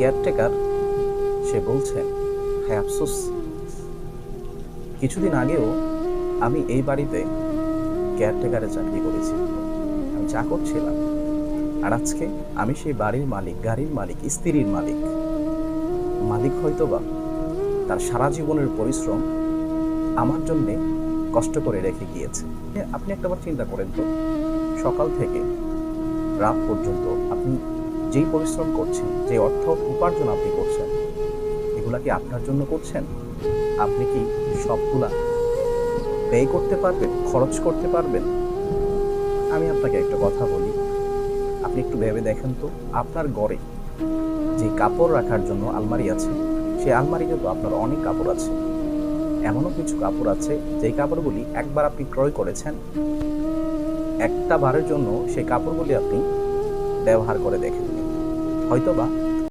Caretaker, সে বলছেন হ্যাঁ আফসোস। কিছুদিন আগেও আমি এই বাড়িতে কেয়ারটেকারে চাকরি করেছি। আমি চাকর ছিলাম আর আজকে আমি সেই বাড়ির মালিক, গাড়ির মালিক, স্ত্রীর মালিক। মালিক হয়তো বা তার সারা জীবনের পরিশ্রম আমার জন্যে কষ্ট করে রেখে গিয়েছে। আপনি একটাবার চিন্তা করেন তো, সকাল থেকে রাত পর্যন্ত আপনি যেই পরিশ্রম করছেন, যে অর্থ উপার্জন আপনি করছেন, এগুলা কি আপনার জন্য করছেন? আপনি কি সবগুলা ব্যয় করতে পারবেন, খরচ করতে পারবেন? আমি আপনাকে একটা কথা বলি। আপনি একটু ভেবে দেখেন তো, আপনার গড়ে যে কাপড় রাখার জন্য আলমারি আছে, সেই আলমারিতে তো আপনার অনেক কাপড় আছে। এমনও কিছু কাপড় আছে, যেই কাপড়গুলি একবার আপনি ক্রয় করেছেন, একটা বারের জন্য সেই কাপড়গুলি আপনি ব্যবহার করে 可以，对吧